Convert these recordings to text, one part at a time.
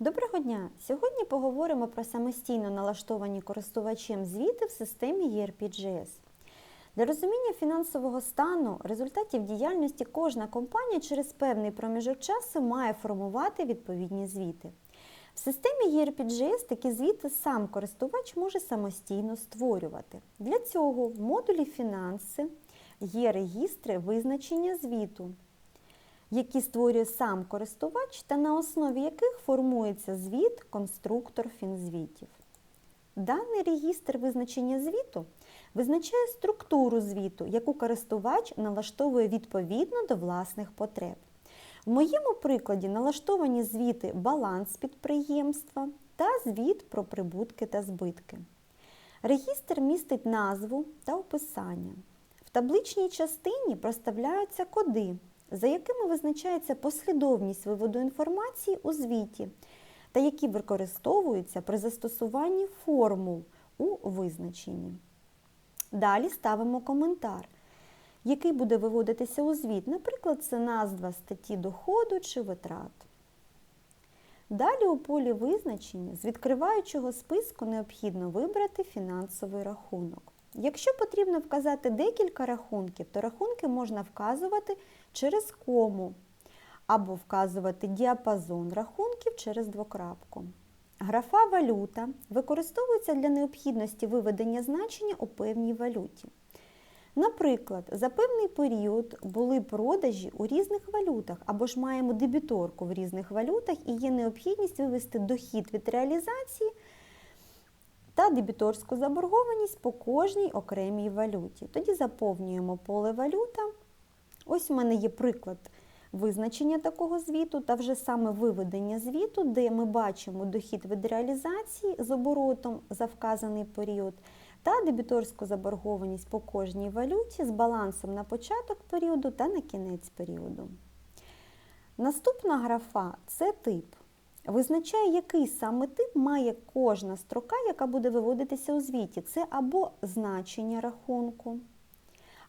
Доброго дня! Сьогодні поговоримо про самостійно налаштовані користувачем звіти в системі ERP-GS. Для розуміння фінансового стану результатів діяльності кожна компанія через певний проміжок часу має формувати відповідні звіти. В системі ERP-GS такі звіти сам користувач може самостійно створювати. Для цього в модулі фінанси є регістри визначення звіту які створює сам користувач та на основі яких формується звіт конструктор фінзвітів. Даний регістр визначення звіту визначає структуру звіту, яку користувач налаштовує відповідно до власних потреб. В моєму прикладі налаштовані звіти баланс підприємства та звіт про прибутки та збитки. Регістр містить назву та описання. В табличній частині проставляються коди, за якими визначається послідовність виводу інформації у звіті, та які використовуються при застосуванні формул у визначенні. Далі ставимо коментар, який буде виводитися у звіт, наприклад, це назва статті доходу чи витрат. Далі у полі визначення з відкриваючого списку необхідно вибрати фінансовий рахунок. Якщо потрібно вказати декілька рахунків, то рахунки можна вказувати через кому або вказувати діапазон рахунків через двокрапку. Графа валюта використовується для необхідності виведення значення у певній валюті. Наприклад, за певний період були продажі у різних валютах, або ж маємо дебіторку в різних валютах і є необхідність вивести дохід від реалізації та дебіторську заборгованість по кожній окремій валюті. Тоді заповнюємо поле валюта. Ось у мене є приклад визначення такого звіту та вже саме виведення звіту, де ми бачимо дохід від реалізації з оборотом за вказаний період та дебіторську заборгованість по кожній валюті з балансом на початок періоду та на кінець періоду. Наступна графа це тип. Визначає, який саме тип має кожна строка, яка буде виводитися у звіті. Це або значення рахунку,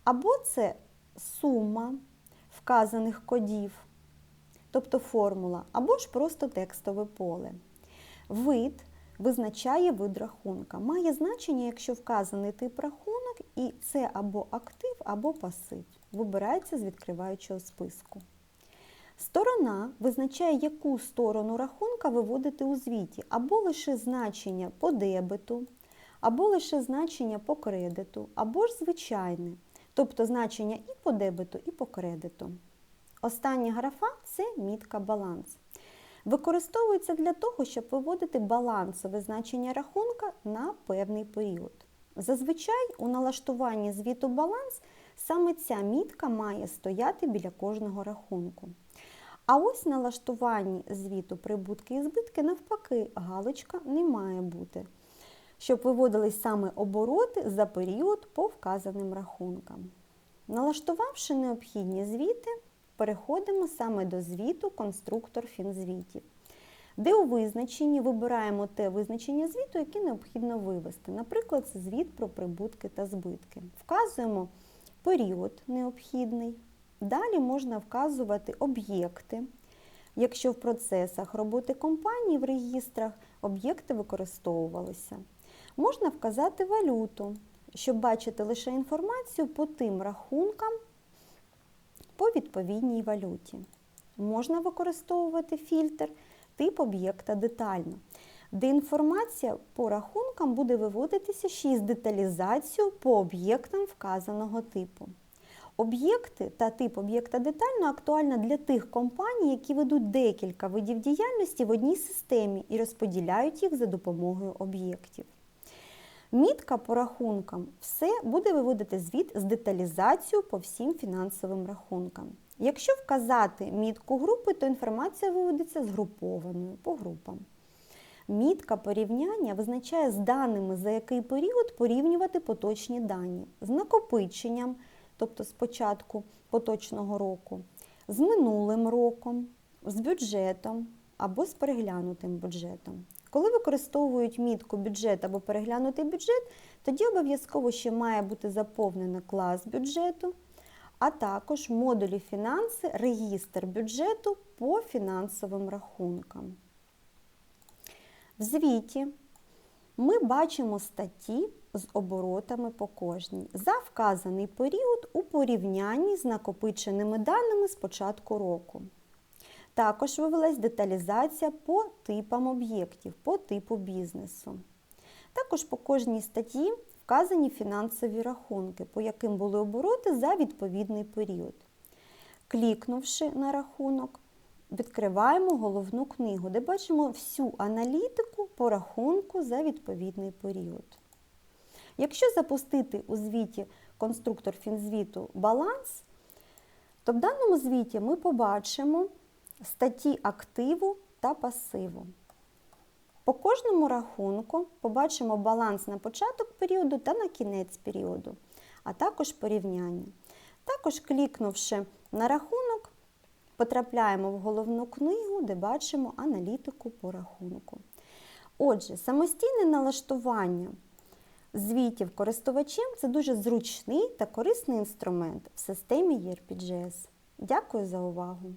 або це сума вказаних кодів, тобто формула, або ж просто текстове поле. Вид визначає вид рахунка. Має значення, якщо вказаний тип рахунок, і це або актив, або пасив. Вибирається з відкриваючого списку. Сторона визначає, яку сторону рахунка виводити у звіті, або лише значення по дебету, або лише значення по кредиту, або ж звичайне, тобто значення і по дебету, і по кредиту. Остання графа це мітка баланс. Використовується для того, щоб виводити балансове значення рахунка на певний період. Зазвичай у налаштуванні звіту баланс саме ця мітка має стояти біля кожного рахунку. А ось на налаштуванні звіту прибутки і збитки, навпаки, галочка не має бути, щоб виводились саме обороти за період по вказаним рахункам. Налаштувавши необхідні звіти, переходимо саме до звіту конструктор фінзвітів, де у визначенні вибираємо те визначення звіту, яке необхідно вивести. Наприклад, звіт про прибутки та збитки. Вказуємо період необхідний. Далі можна вказувати об'єкти. Якщо в процесах роботи компанії в регістрах об'єкти використовувалися. Можна вказати валюту, щоб бачити лише інформацію по тим рахункам по відповідній валюті. Можна використовувати фільтр тип об'єкта детально, де інформація по рахункам буде виводитися ще й з деталізацією по об'єктам вказаного типу. Об'єкти та тип об'єкта детально актуальна для тих компаній, які ведуть декілька видів діяльності в одній системі і розподіляють їх за допомогою об'єктів. Мітка по рахункам все буде виводити звіт з деталізацією по всім фінансовим рахункам. Якщо вказати мітку групи, то інформація виводиться згрупованою по групам. Мітка порівняння визначає з даними, за який період порівнювати поточні дані, з накопиченням тобто з початку поточного року, з минулим роком, з бюджетом або з переглянутим бюджетом. Коли використовують мітку бюджет або переглянутий бюджет, тоді обов'язково ще має бути заповнено клас бюджету, а також модулі фінанси регістр бюджету по фінансовим рахункам. В звіті ми бачимо статті з оборотами по кожній за вказаний період у порівнянні з накопиченими даними з початку року. Також вивелась деталізація по типам об'єктів, по типу бізнесу. Також по кожній статті вказані фінансові рахунки, по яким були обороти за відповідний період. Клікнувши на рахунок, відкриваємо головну книгу, де бачимо всю аналітику по рахунку за відповідний період. Якщо запустити у звіті конструктор фінзвіту баланс, то в даному звіті ми побачимо статті активу та пасиву. По кожному рахунку побачимо баланс на початок періоду та на кінець періоду, а також порівняння. Також клікнувши на рахунок, потрапляємо в головну книгу, де бачимо аналітику по рахунку. Отже, самостійне налаштування звітів користувачем це дуже зручний та корисний інструмент в системі ERPGS. Дякую за увагу!